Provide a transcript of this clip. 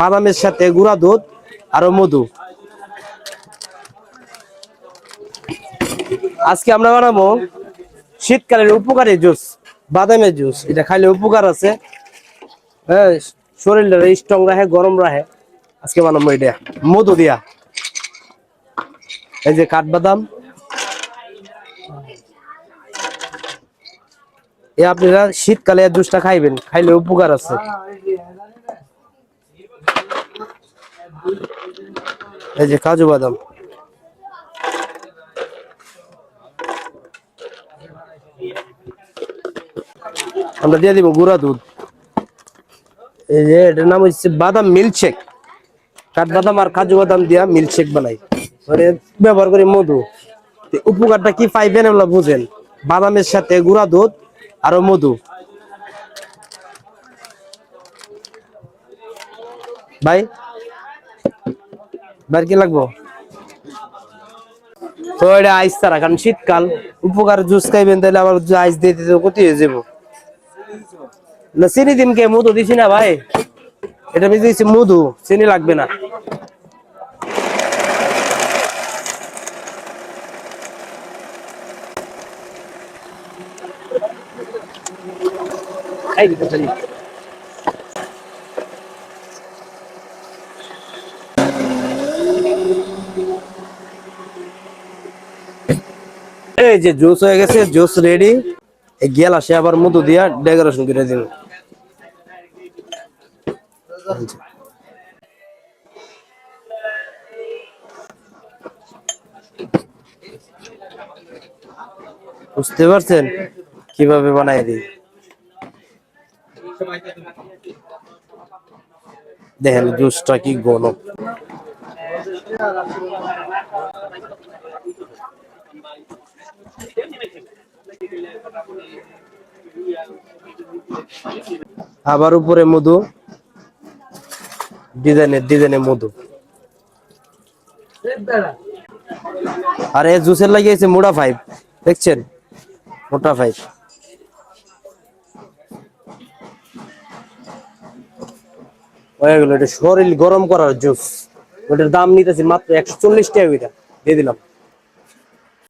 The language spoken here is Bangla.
বাদামের সাথে গুঁড়া দুধ আরও মধু। আজকে আমরা বানাবো শীতকালের উপকারী জুস, বাদামের জুস। এটা খাইলে উপকার আছে। হ্যাঁ শরীরটা স্ট্রং রাখে গরম রাখে আজকে বানাবো এটা। মধু দিয়া। এই যে কাঠবাদাম। এ আপনারা শীতকালে জুসটা খাইবেন, খাইলে উপকার আছে। এই যে কাজু বাদাম। আমরা দিয়ে দিব গুঁড়া দুধ। এই যে এটার নাম হচ্ছে বাদাম মিল্কশেক। কাঠবাদাম আর কাজু বাদাম দিয়া মিল্কশেক বানাই। মানে ব্যবহার করি মধু। উপকারটা কি পাইবেন এগুলো বুঝেন। বাদামের সাথে গুঁড়া দুধ আরও মধু। ভাই? ভাই কি লাগবো? তো এটা আইস তারা কারণ শীতকাল, উপকার জুস খাইবেন, তাহলে আবার আইস দিয়ে দিতে ক্ষতি হয়ে যাব। না, চিনি দিন কে, মধু দিছি না ভাই। এটা আমি দিয়েছি মধু, চিনি লাগবে না। এই দিতে যে জুস হয়ে গেছে জুস রেডি এই গেলাসে আবার মধু দিয়া ডেকোরেশন করে দিন বুঝতে পারছেন? কীভাবে বানাই দিই? দেখেন জুসটা কি ঘন। আবার উপরে মধু। ডিজাইনের ডিজাইনের মধু। আর এই জুসের লাগিয়েছে মোটা ফাইভ দেখছেন? মোটা ফাইভ এটা শরীর গরম করার জুস। ওটার দাম নিতেছি মাত্র একশো চল্লিশ টাকা দিয়ে দিলাম।